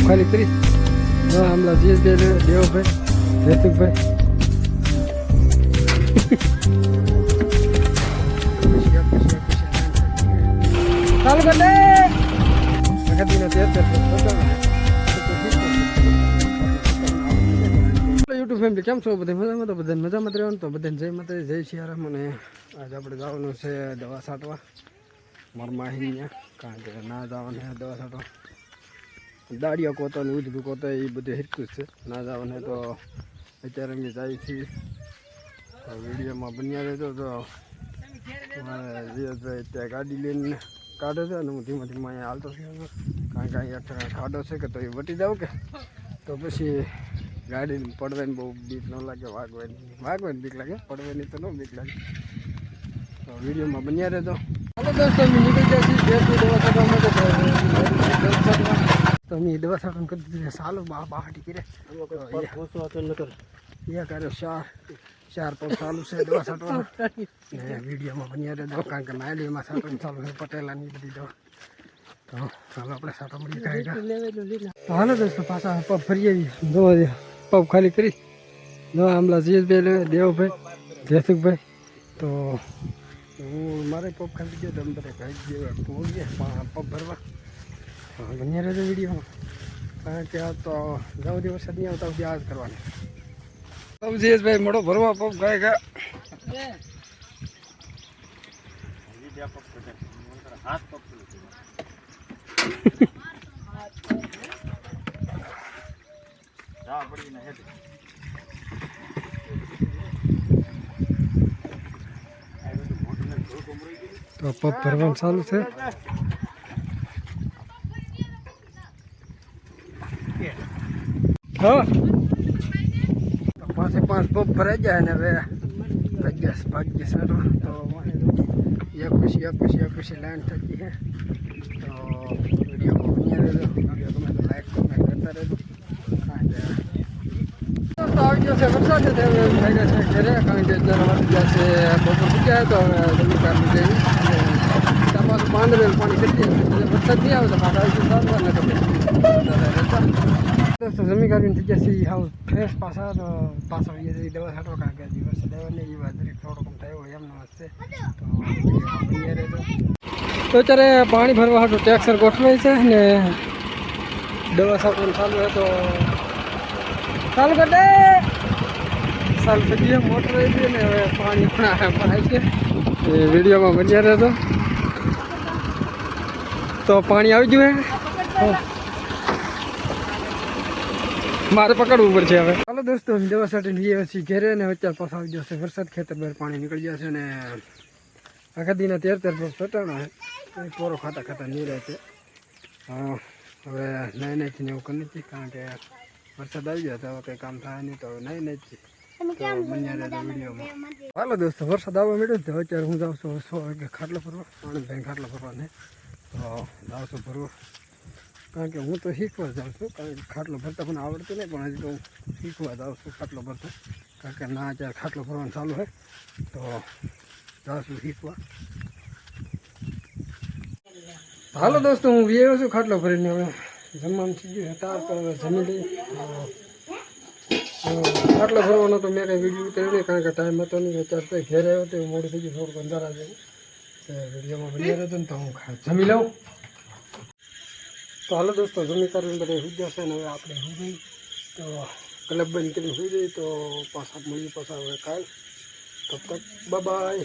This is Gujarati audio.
ખાલી કરી. હમણાં જીએસભાઈ દેવભાઈ જયસુખભાઈ ચાલુ કર યુટ્યુબ ફેમિલી કેમ છો બધા? મજામાં? તો બધા મજામાં રહેવાનું તો બધાને જય માતા જય શિયારામ અને આજે આપણે જવાનું છે દવા છાંટવા મારા માહીને કારણ કે ના જવાનું દવા છાંટવા દાડિયા કોતો ને ઉજળું કોતો એ બધું હિરકું છે. ના જવાનું તો અત્યારે અમે જાય છીએ. વિડીયોમાં બન્યા રહેજો. તો ત્યાં ગાડી લઈને કાઢે છે અને હું ધીમે ધીમે અહીંયા હાલતો છું. કારણ કે અહીંયા ખાડો છે કે તો એ વટી જાવ કે? તો પછી ગાડી પડવાની બહુ બીક ન લાગે, વાગવાની. વાગવાની બીક લાગે, પડવાની તો ન બીક લાગે. તો વિડીયોમાં બન્યા રહેજો. હાલો દોસ્તો નીકળી જાય છીએ ઘેરથી દવા છાંટવા માટે તો અમે દવા છાંટવાનું કરી દીધી સાલું બા બહાટી કરે. એ કર્યો ચાર ચાર પગ ચાલુ છે દવા છાંટવાનું. વિડીયોમાં બની બન્યા દવા કારણ કે નાયલીમાં છાંટવાનું ચાલુ છે પટેલાની બધી દવા. તો ચાલો આપણે છાંટવા મળી હાલો દોસ્તો પાછા પગ ફરી આવી દવા પગ ખાલી કરી. જો આમલા જીએસભાઈ દેવભાઈ જયસુખભાઈ તો હું મારે પગ ખાલી ગયો તમે બધા ગયો પગ ભરવા. બન્યા રહેજો વીડિયો કારણ કે આ તો નવ દિવસ જ નહીં આવતા, સુધી આ જ કરવાની જીએસભાઈ મોડો ભરવા પગ ગાય ગયા. તો પગ ભરવાનું ચાલુ છે. હા. તો પાંચે પગ ભરાઈ જાય ને હવે ભાગ્યસ ભાગ્ય સર તો એકવીસ એકવીસ ખુશી લાઈન થઈ ગઈ છે તો વીડિયો બન્યા રહેજો તમે તો લાઈક કમેન્ટ કરતા રહેજો. આવી ગયો છે, વરસાદ છે થઈ ગયા છે ઘરે, કારણ કે અત્યારે વાગી ગયા ગયા તો હવે જમી કાઢી જઈ પાણી કરી દઈએ વરસાદ નહીં આવે તો પાછા આવી સારવાર ને તો દોસ્તો જમી કાઢીને થઈ જશે હાવ ફ્રેશ પાછા તો પાછા આવી જઈ દવા છાંટો કારણ કે દિવસ. નહીં એ વાત થોડો કમ થયો હોય એમનો હશે તો અત્યારે પાણી ભરવા હાટું ટેક્સર ગોઠવાય છે ને દવા છાંટવાનું ચાલુ હોય તો ચાલુ કરે દે. ચાલુ થઈ ગયો મોટર આવી ગઈ ને હવે પાણી પણ ભરાય છે એ વિડીયોમાં બન્યા રહેતો તો પાણી આવી ગયું હે. મારે પકડવું પડશે હવે. ચાલો દોસ્તો દવા સાથે લઈએ પછી ઘેરે ને અત્યારે પસાવી આવી જશે વરસાદ ખેતર બહાર પાણી નીકળી જશે ને આખા દીના તેર તેર પર સટાણા પોરો ખાતા ખાતા નહીં રહે છે. હા હવે નહીં નહીં એવું કરી નથી કારણ કે વરસાદ આવી જાય તો હવે કંઈ કામ થાય નહીં તો હવે નહીં નહીં હાલો દોસ્તો વરસાદ આવવા મળ્યો તો અત્યારે હું જાઉં છું સો વાગે ખાટલો ફરવા આનંદભાઈ ખાટલો ફરવા ને. તો જાઉં છું ફરવા કારણ કે હું તો શીખવા જાઉં છું, કારણ કે ખાટલો ભરતા પણ આવડતું નહીં, પણ હજી તો હું શીખવા જાઉં છું ખાટલો ભરતા. કારણ કે ના અત્યારે ખાટલો ભરવાનું ચાલુ હોય, તો જાઉં છું શીખવા. હાલો દોસ્તો, હું વ્યવ છું ખાટલો ભરીને. હવે જમવાનું થઈ ગયું હતા તો હવે જમી લઈએ. ખાટલો ભરવાનો તો મેં કંઈ વીડિયો ઉતાર્યો નહીં, કારણ કે ટાઈમ હતો નહીં, અત્યારે તો ઘેર આવ્યો તો મોડું થઈ ગયું, થોડુંક અંધારા જેવું. વિડીયોમાં બની હતો ને તો હું જમી લઉં. તો હાલો દોસ્તો, જમી કરીને બધા સુઈ જશે ને હવે આપણે સુઈ જઈ તો ક્લબ બંધ કરીને સુઈ જઈ તો પાછા મળીએ પાછા હવે કાલ. તબ તક બાય